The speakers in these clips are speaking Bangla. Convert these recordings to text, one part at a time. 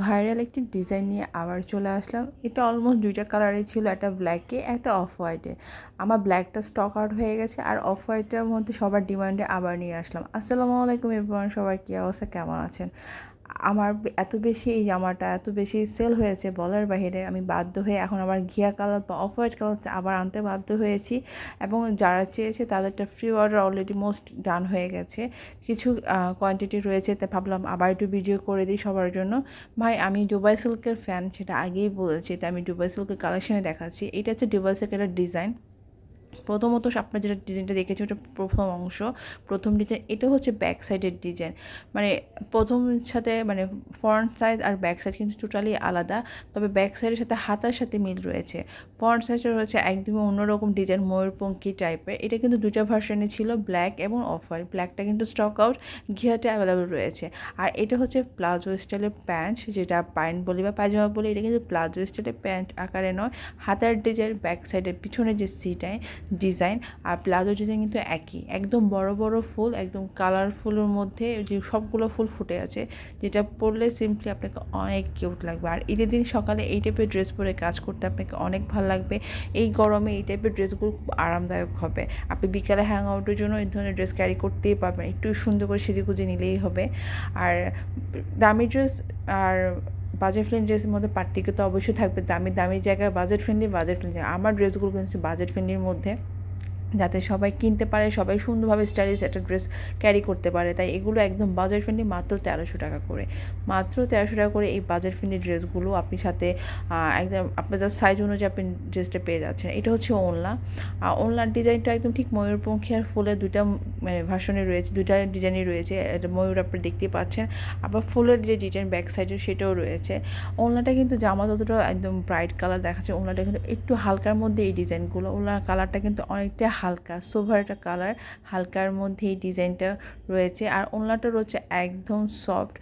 ভাইরাল একটি ডিজাইন নিয়ে আবার চলে আসলাম। এটা অলমোস্ট দুইটা কালারে ছিল, একটা ব্ল্যাকে একটা অফ হোয়াইটে আমার ব্ল্যাকটা স্টক আউট হয়ে গেছে আর অফ হোয়াইটের মধ্যে সবার ডিমান্ডে আবার নিয়ে আসলাম। আসসালামু আলাইকুম এবার সবাই কী অবস্থা? কেমন আছেন? আমার এত বেশি এই জামাটা এত বেশি সেল হয়েছে বলার বাহিরে আমি বাধ্য হয়ে এখন আবার ঘিয়া কালার বা অফ হোয়াইট কালার আবার আনতে বাধ্য হয়েছি। এবং যারা চেয়েছে তাদেরটা free order already most done হয়ে গেছে। কিছু কোয়ান্টিটি রয়েছে তাই ভাবলাম আবার একটু ভিডিও করে দিই সবার জন্য। ভাই, আমি দুবাই সিল্কের ফ্যান সেটা আগেই বলেছি তাই আমি দুবাই সিল্কের কালেকশানে দেখাচ্ছি। এটা হচ্ছে দুবাই সিল্কের ডিজাইন প্রথমত আপনার যেটা ডিজাইনটা দেখেছি, ওটা প্রথম অংশ। প্রথম ডিজাইন, এটা হচ্ছে ব্যাক সাইডের ডিজাইন। মানে প্রথম সাথে মানে ফ্রন্ট সাইজ আর ব্যাক সাইড কিন্তু টোটালি আলাদা। তবে ব্যাক সাইডের সাথে হাতার সাথে মিল রয়েছে। ফ্রন্ট সাইডটা রয়েছে একদমই অন্যরকম ডিজাইন, ময়ূরপঙ্খী টাইপের এটা কিন্তু দুটা ভার্সনে ছিল ব্ল্যাক এবং অফ হোয়াইট ব্ল্যাকটা কিন্তু স্টক আউট ঘিয়াতে অ্যাভেলেবেল রয়েছে। আর এটা হচ্ছে প্লাজো স্টাইলের প্যান্ট যেটা প্যান্ট বলি বা পায়জামা বলি, এটা কিন্তু প্লাজো স্টাইলের প্যান্ট আকারে নয়। হাতার ডিজাইন ব্যাক সাইডের পিছনে যে সিটাই ডিজাইন আর প্লাজো ডিজাইন কিন্তু একই। একদম বড় বড় ফুল, একদম কালারফুলের মধ্যে যে সবগুলো ফুল ফুটে আছে, যেটা পরলে সিম্পলি আপনাকে অনেক কিউট লাগবে। আর ঈদের দিন সকালে এই টাইপের ড্রেস পরে কাজ করতে আপনাকে অনেক ভালো লাগবে। এই গরমে এই টাইপের ড্রেসগুলো খুব আরামদায়ক হবে। আপনি বিকালে হ্যাং আউটের জন্য এই ধরনের ড্রেস ক্যারি করতেই পারবেন। একটু সুন্দর করে সেজে গুজে নিলেই হবে। আর দামি ড্রেস আর বাজেট ফ্রেন্ড ড্রেসের মধ্যে পার্থক্য তো অবশ্যই থাকবে। দামি দামি জায়গায় বাজেট ফ্রেন্ডলি বাজেট ফ্রেন্ডলি আমার ড্রেসগুলো কিন্তু বাজেট ফ্রেন্ডলির মধ্যে। যাতে সবাই কিনতে পারে, সবাই সুন্দরভাবে স্টাইলিশ একটা ড্রেস ক্যারি করতে পারে। তাই এগুলো একদম বাজার ফ্রেন্ডলি মাত্র তেরোশো টাকা করে। মাত্র তেরোশো টাকা করে এই বাজার ফ্রেন্ডলি ড্রেসগুলো আপনি সাথে একদম আপনার যার সাইজ অনুযায়ী আপনি ড্রেসটা পেয়ে যাচ্ছেন। এটা হচ্ছে ওনলা আর ওনলার ডিজাইনটা একদম ঠিক ময়ূরপঙ্খী আর ফুলের দুইটা মানে ভার্সনে রয়েছে, দুইটা ডিজাইনই রয়েছে। এটা ময়ূর আপনি দেখতে পাচ্ছেন। আবার ফুলের যে ডিজাইন ব্যাক সাইডের সেটাও রয়েছে। ওনলাটা কিন্তু জামা যতটা একদম ব্রাইট কালার দেখাচ্ছে। ওনলাটা কিন্তু একটু হালকার মধ্যে এই ডিজাইনগুলো ওনলার কালারটা কিন্তু অনেকটা হালকা সোভার একটা কালার হালকার মধ্যে এই ডিজাইনটা রয়েছে। আর ওনলাটা রয়েছে একদম সফট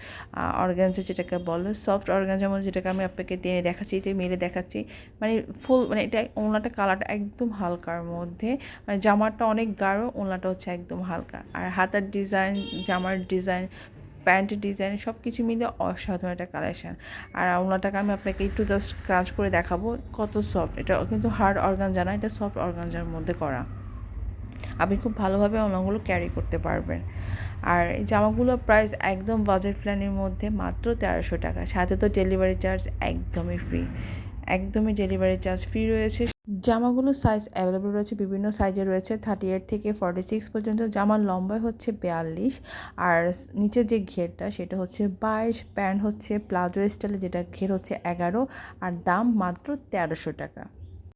অর্গানজা যেটাকে বলে। সফট অর্গানজার মধ্যে যেটাকে আমি আপনাকে টেনে দেখাচ্ছি, এটা মেলে দেখাচ্ছি। মানে ফুল মানে এটা ওনলাটা কালারটা একদম হালকার মধ্যে। মানে জামাটা অনেক গাঢ় ওনলাটা হচ্ছে একদম হালকা। আর হাতার ডিজাইন জামার ডিজাইন প্যান্ট ডিজাইন সব কিছু মিলে অসাধারণ একটা কালেকশান আর ওনাটাকে আমি আপনাকে একটু জাস্ট ক্রাচ করে দেখাবো, কত সফট এটা কিন্তু হার্ড অর্গান জানা এটা সফট অর্গানজার মধ্যে করা। আপনি খুব ভালোভাবে ওনাগুলো ক্যারি করতে পারবেন। আর এই জামাগুলো প্রাইস একদম বাজেট প্ল্যানের মধ্যে মাত্র তেরোশো টাকা। সাথে তো ডেলিভারি চার্জ একদমই ফ্রি একদমই ডেলিভারি চার্জ ফ্রি রয়েছে। জামাগুলোর সাইজ অ্যাভেলেবল রয়েছে, বিভিন্ন সাইজে রয়েছে। থার্টি এইট থেকে ফর্টি সিক্স পর্যন্ত জামার লম্বায় হচ্ছে বিয়াল্লিশ। আর নিচের যে ঘেরটা, সেটা হচ্ছে বাইশ। প্যান্ট হচ্ছে প্লাজো স্টাইলে যেটা ঘের হচ্ছে এগারো। আর দাম মাত্র তেরোশো টাকা।